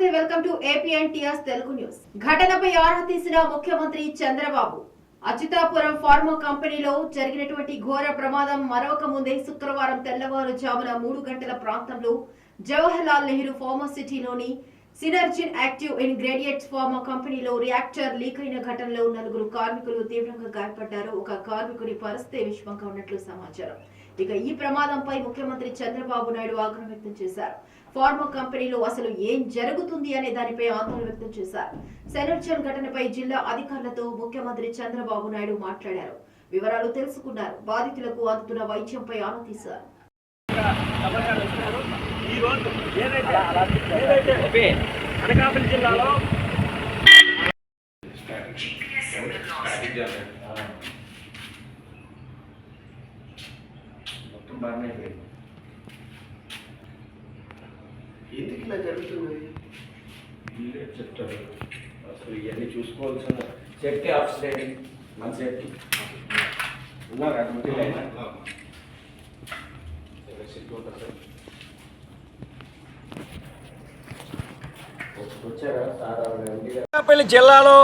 నమస్తే welcome to APN Telugu news. ఘటనపై ఆరా తీసిన ముఖ్యమంత్రి చంద్రబాబు. అచ్యుతాపురం ఫార్మా కంపెనీలో జరిగినటువంటి ఘోర ప్రమాదం మరొక ముందే శుక్రవారం తెల్లవారుజామున మూడు గంటల ప్రాంతంలో జవహర్లాల్ నెహ్రూ ఫార్మాసిటీలోని సినర్జిన్ యాక్టివ్ ఇంగ్రేడియంట్స్ ఫార్మా కంపెనీలో రియాక్టర్ లీక్ అయిన ఘటనలో నలుగురు కార్మికులు తీవ్రంగా గాయపడ్డారు. ఒక కార్మికుడి పరిస్థితి విషమంగా ఉన్నట్లు సమాచారం. ఇక ఈ ప్రమాదంపై ముఖ్యమంత్రి చంద్రబాబు నాయుడు ఆగ్రహం వ్యక్తం చేశారు. ఫార్మా కంపెనీలో అసలు ఏం జరుగుతుంది అనే దానిపై ఆందోళన వ్యక్తం చేశారు. సెనర్జన్ ఘటనపై జిల్లా అధికారులతో ముఖ్యమంత్రి చంద్రబాబు నాయుడు మాట్లాడారు. వివరాలు తెలుసుకున్నారు. బాధితులకు అందుతున్న వైద్యంపై ఆరా తీశారు. ఈ రోజు ఏదైతే ఏదైతే అనకాపల్లి జిల్లాలో మొత్తం బాగానే అయిపోయింది ఎందుకు ఇలా జరుగుతుంది వీళ్ళే చెప్తారు అసలు ఇవన్నీ చూసుకోవాల్సిన సేఫ్టీ ఆఫీసర్ ఏంటి మన సేఫ్టీ ఉన్నారా డ్యూటీ అనకాపల్లి జిల్లాలో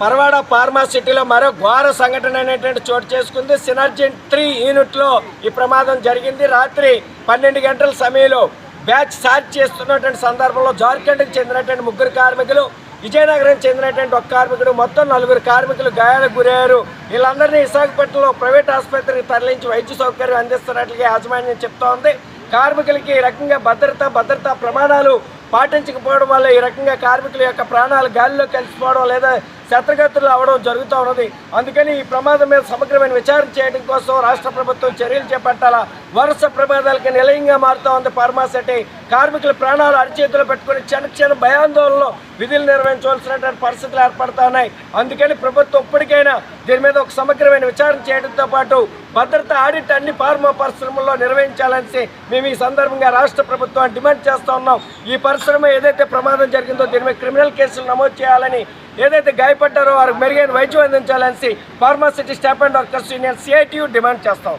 పరవాడ ఫార్మా సిటీలో మరో ఘోర సంఘటన అనేటువంటి చోటు చేసుకుంది. సినర్జెంట్ త్రీ యూనిట్లో ఈ ప్రమాదం జరిగింది. రాత్రి పన్నెండు గంటల సమయంలో బ్యాచ్ సార్జ్ చేస్తున్నటువంటి సందర్భంలో జార్ఖండ్కి చెందినటువంటి ముగ్గురు కార్మికులు విజయనగరం చెందినటువంటి ఒక కార్మికుడు మొత్తం నలుగురు కార్మికులు గాయాలకు గురయ్యారు. వీళ్ళందరినీ విశాఖపట్నంలో ప్రైవేట్ ఆసుపత్రికి తరలించి వైద్య సౌకర్యం అందిస్తున్నట్లుగా యాజమాన్యం చెప్తోంది. కార్మికులకి ఈ రకంగా భద్రత భద్రతా ప్రమాణాలు పాటించకపోవడం వల్ల ఈ రకంగా కార్మికుల యొక్క ప్రాణాలు గాలిలో కలిసిపోవడం లేదా శత్రుగతులు అవడం జరుగుతూ ఉన్నది. అందుకని ఈ ప్రమాదం మీద సమగ్రమైన విచారణ చేయడం కోసం రాష్ట్ర ప్రభుత్వం చర్యలు చేపట్టాలా? వరుస ప్రమాదాలకి నిలయంగా మారుతూ ఉంది ఫార్మాసిటీ. కార్మికుల ప్రాణాలు అరిచేతులు పెట్టుకుని చిన్న చిన్న భయాందోళనలో విధులు నిర్వహించవలసినటువంటి పరిస్థితులు ఏర్పడతా ఉన్నాయి. అందుకని ప్రభుత్వం ఇప్పటికైనా దీని మీద ఒక సమగ్రమైన విచారణ చేయడంతో పాటు భద్రత ఆడిట్ అన్ని ఫార్మా పరిశ్రమల్లో నిర్వహించాలని మేము ఈ సందర్భంగా రాష్ట్ర ప్రభుత్వాన్ని డిమాండ్ చేస్తూ ఉన్నాం. ఈ పరిశ్రమ ఏదైతే ప్రమాదం జరిగిందో దీని మీద క్రిమినల్ కేసులు నమోదు చేయాలని ఏదైతే గాయపడ్డారో వారికి మెరుగైన వైద్యం అందించాలని pharma city staff and workers union CITU demand చేస్తాం